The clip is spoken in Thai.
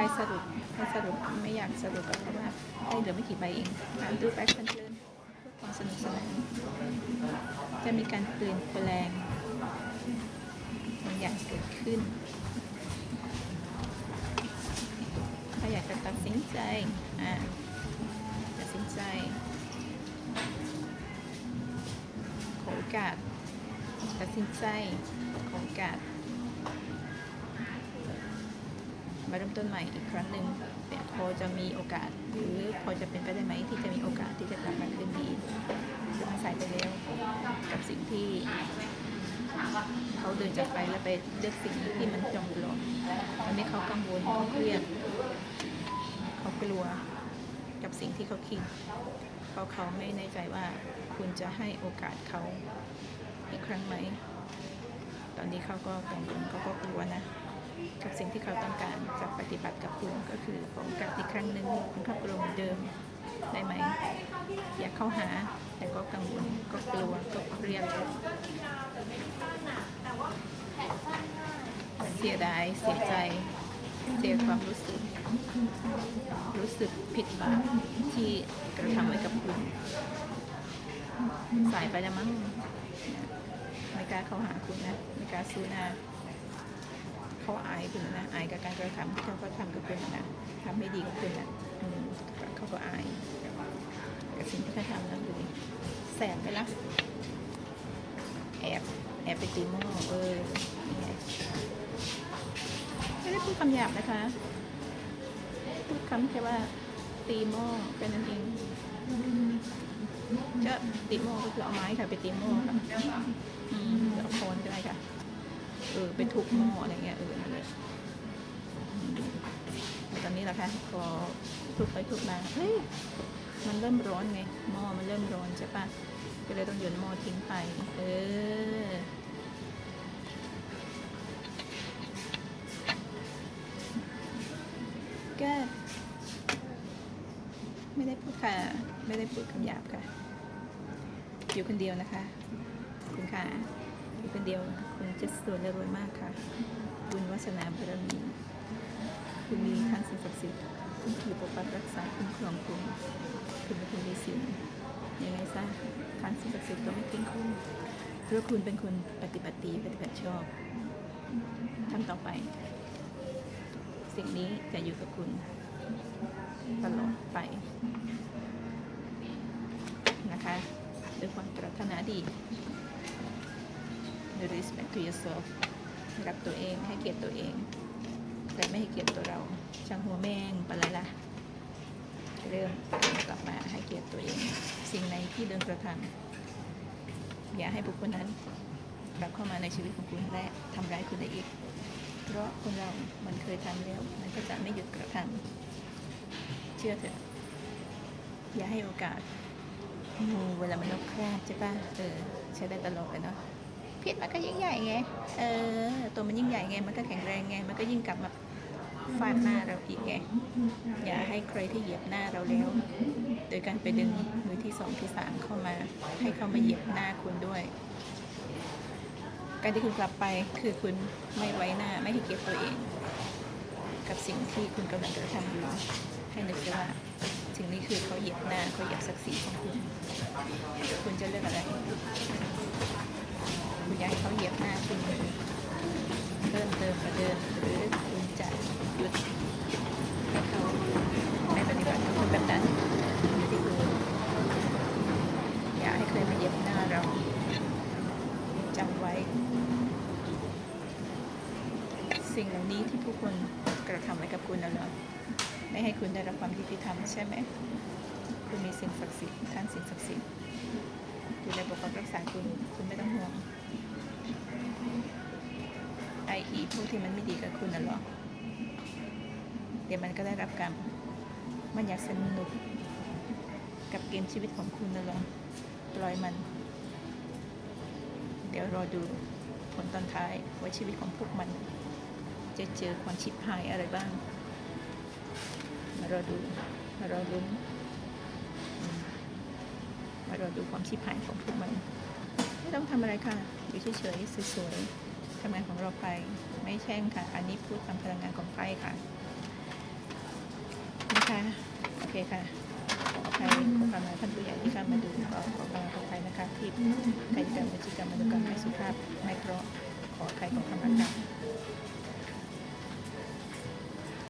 ให้สรุปให้สรุปไม่อยากสรุปเพราะว่าให้เหลือไม่กี่ใบเองอ่านดูไปเพลินๆเพื่อความสนุกสนานจะมีการเปลี่ยนแปลงบางอย่างเกิดขึ้นถ้าอยากจะตัดสินใจอ่าตัดสินใจขอโอกาสตัดสินใจขอโอกาส มาเริ่มต้นใหม่อีกครั้งหนึ่งพอจะมีโอกาสหรือพอจะเป็นไปได้ไหมที่จะมีโอกาสที่จะกลับมาคืนดีสงมันสายไปแล้วกับสิ่งที่เขาเดินจากไปแล้วไปเลือกสิ่งที่มันจงหลงทำให้เขากังวลเขาเครียดเขากลัวกับสิ่งที่เขาคิด เพราะเขาไม่แน่ใจว่าคุณจะให้โอกาสเขาอีกครั้งไหม ตอนนี้เขาก็กังวลเขาก็กลัวนะ กับสิ่งที่เขาต้องการจะปฏิบัติกับคุณก็คือขอโอกาสอีกครั้งหนึ่งคุณครอบครัวเหมือนเดิมได้ไหม อยากเข้าหาแต่ก็กังวลก็กลัวก็เครียดเสียดายเสียใจเสียความรู้สึก รู้สึกผิดบาปที่กระทำไว้กับคุณ สายไปแล้วมั้งไม่กล้าเข้าหาคุณนะ ไม่กล้าสู้หน้า เขาอายคุณนะอายกับการกระทำที่เขาทำกับคุณนะทำไม่ดีกับคุณนะเขาก็อายกับสิ่งที่เขาทำนะดูดิแสบไปละแอบแอบไปตีหม้อเออไม่ได้พูดคำหยาบนะคะพูดคำแค่ว่าตีหม้อแค่นั้นเองก็ตีหม้อก็คือเอาไม้ค่ะไปตีหม้อค่ะเอาโคนก็ได้ค่ะ ออไปทุบหม้ออะไรเงี้ยเออนั่นแหละตอนนี้แหละคะพอทุบไปทุบมาเฮ้ยมันเริ่มร้อนไงหม้อมันเริ่มร้อนใช่ปะก็เลยต้องโยนหม้อทิ้งไป เออก็ไม่ได้พูดค่ะ ไม่ได้พูดคำหยาบค่ะ อยู่คนเดียวนะคะคุณค่ะ อยู่คนเดียวคุณจะสวยและรวยมากค่ะบุญวาสนาบารมีคุณมีทางสิ่งศักดิ์สิทธิ์คุณถือปกปักรักษาคุ้มครองคุณคุณเป็นคนมีศีลยังไงซะทางสิ่งศักดิ์สิทธิ์ก็ไม่ทิ้งคุณเพราะคุณเป็นคนปฏิบัติดีปฏิบัติชอบทำต่อไป สิ่งนี้จะอยู่กับคุณตลอดไปนะคะด้วยความปรารถนาดี respect to yourself รักตัวเองให้เกียรติตัวเอง แต่ไม่ให้เกียรติตัวเราช่างหัวแม่งไปเลยล่ะเริ่มกลับมาให้เกียรติตัวเอง สิ่งไหนที่เดินกระทำอย่าให้บุคคลนั้นกลับเข้ามาในชีวิตของคุณและทำร้ายคุณได้อีก เพราะคนเรา มันเคยทำแล้ว มันก็จะไม่หยุดกระทำเชื่อเถอะ อย่าให้โอกาสงูเวลามันนกคราบใช่ปะเออใช้ได้ตลอดเลยเนาะ พิษมันก็ยิ่งใหญ่ไง เออ ตัวมันยิ่งใหญ่ไง มันก็แข็งแรงไง มันก็ยิ่งกลับมาฟาดหน้าเราอีกไง อย่าให้ใครที่เหยียบหน้าเราแล้ว โดยการไปดึงมือที่สองที่สามเข้ามา ให้เขามาเหยียบหน้าคุณด้วย การที่คุณกลับไปคือคุณไม่ไว้หน้าไม่ให้เกียรติตัวเอง กับสิ่งที่คุณกำลังกระทำอยู่ให้นึกว่าสิ่งนี้คือเขาเหยียบหน้าเขาเหยียบศักดิ์ศรีของคุณ คุณจะเลือกอะไร อยากให้เขาเหยียบหน้าคุณเพิ่มเติมกว่าเดิมหรือคุณจะหยุดให้เขาไม่ปฏิบัติกับคุณแบบนั้นอยู่ที่คุณอย่าให้ใครมาเหยียบหน้าเราจำไว้ สิ่งเหล่านี้ที่ผู้คนกระทำไว้กับคุณน่ะเรอไม่ให้คุณได้รับความยุติธรรมใช่ไหมคุณมีสิ่งศักดิ์สิทธิ์ท่านสิ่งศักดิ์สิทธิ์ ดูแลปกปักรักษาคุณคุณไม่ต้องห่วงไออีพวกที่มันไม่ดีกับคุณน่ะหรอ เดี๋ยวมันก็ได้รับกรรม มันอยากสนุกกับเกมชีวิตของคุณน่ะหรอปล่อยมัน เดี๋ยวรอดูผลตอนท้ายว่าชีวิตของพวกมัน จะเจอความชิบหายอะไรบ้าง มารอดู มารอลุ้น มารอดูความชิบหายของพวกมัน ไม่ต้องทำอะไรค่ะอยู่เฉยๆสวยๆทำงานของเราไปไม่แช่งค่ะ อันนี้พูดตามพลังงานของไพ่ค่ะเคค่ะขออภัยขอขมาท่านผู้ใหญ่ที่เข้ามาดูก็ขอขมาขออภัยนะคะที่กายกรรมวจิกรรมมนุกรรมไม่สุภาพไม่เพราะขออภัยขอขมาค่ะ